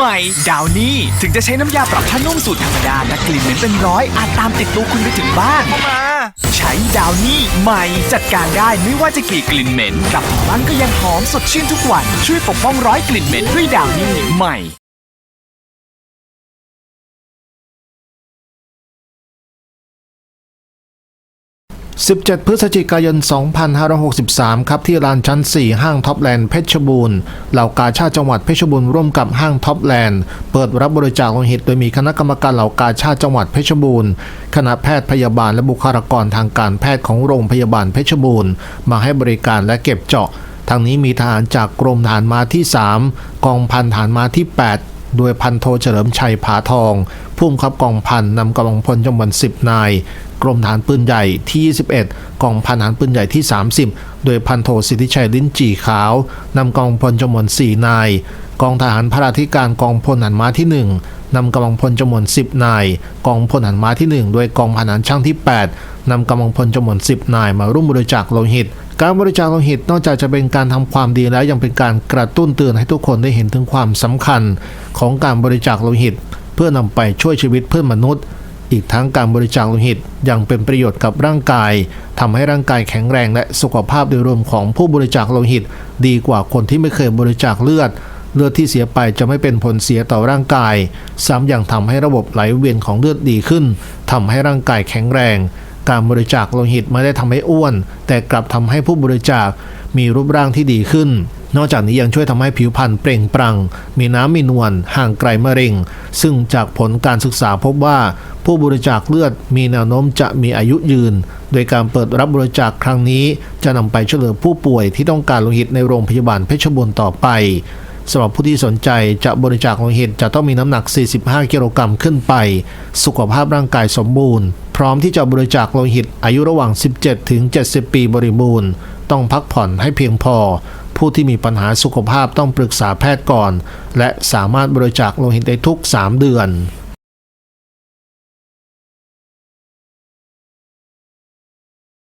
ใหม่ ดาวนี่ถึงจะใช้น้ำยาปรับผ้านุ่มสูตรธรรมดาแต่กลิ่นเหม็นเป็นร้อยอาจตามติดตัวคุณไปถึงบ้านมา ใช้ดาวนี่ใหม่จัดการได้ไม่ว่าจะกี่กลิ่นเหม็นกลับบ้านก็ยังหอมสดชื่นทุกวัน ช่วยปกป้องร้อยกลิ่นเหม็นด้วยดาวนี่ใหม่ 17 พฤศจิกายน 2563 ครับที่ลานชั้น 4 ห้างท็อปแลนด์เพชรบูรณ์ เหล่ากาชาติจังหวัดเพชรบูรณ์ร่วมกับห้างท็อปแลนด์ เปิดรับบริจาคโลหิตโดยมีคณะกรรมการเหล่ากาชาติจังหวัดเพชรบูรณ์ คณะแพทย์พยาบาลและบุคลากรทางการแพทย์ของโรงพยาบาลเพชรบูรณ์ มาให้บริการและเก็บเจาะทางนี้มีทหารจากกรมทหารมาที่ 3 กองพันทหารมาที่ 8 โดยพันโทเฉลิมชัยผาทองผู้บังคับกองพันนำกำลังพลจำนวน10 นาย กรมฐานปืนใหญ่ที่ 21 กองพันฐานปืนใหญ่ที่ 30 โดยพันโทสิทธิชัยลิ้นจีขาวนำกองพลจำนวน4 นาย กองทหารพระราธิการกองพลหันม้าที่ 1นำกำลังพลจำนวน 10 นาย กองพลหันม้าที่ 1 โดยกองพันฐานช่างที่ 8นำกำลังพลจำนวน 10 นายมาร่วมบริจาคโลหิต การบริจาคโลหิตนอกจากจะเป็นการทำความดีแล้วยังเป็นการกระตุ้นเตือนให้ทุกคนได้เห็นถึงความสำคัญของการบริจาคโลหิต เพื่อนำไปช่วยชีวิตเพื่อนมนุษย์ อีกทั้งการบริจาคโลหิตยังเป็นประโยชน์กับร่างกายทำให้ร่างกายแข็งแรงและสุขภาพโดยรวมของผู้บริจาคโลหิต ดีกว่าคนที่ไม่เคยบริจาคเลือดเลือดที่เสียไปจะไม่เป็นผลเสียต่อร่างกาย ซ้ำยังทำให้ระบบไหลเวียนของเลือดดีขึ้น ทำให้ร่างกายแข็งแรง การบริจาคโลหิตไม่ได้ทำให้อ้วน แต่กลับทำให้ผู้บริจาคมีรูปร่างที่ดีขึ้น นอกจากนี้ยังช่วยทำให้ผิวพรรณเปล่งปลั่ง มีน้ำมีนวลห่างไกลมะเร็ง ซึ่งจากผลการศึกษาพบว่า ผู้บริจาคเลือดมีแนวโน้มจะมีอายุยืน โดยการเปิดรับบริจาคครั้งนี้ จะนำไปช่วยเหลือผู้ป่วยที่ต้องการโลหิตในโรงพยาบาลเพชรบูรณ์ต่อไป สำหรับผู้ที่สนใจจะบริจาคโลหิตจะต้องมีน้ำหนัก 45 กิโลกรัมขึ้นไป สุขภาพร่างกายสมบูรณ์ พร้อมที่จะบริจาคโลหิตอายุระหว่าง 17 ถึง 70 ปีบริบูรณ์ ต้องพักผ่อนให้เพียงพอ ผู้ที่มีปัญหาสุขภาพต้องปรึกษาแพทย์ก่อน และสามารถบริจาคโลหิตได้ทุก 3 เดือน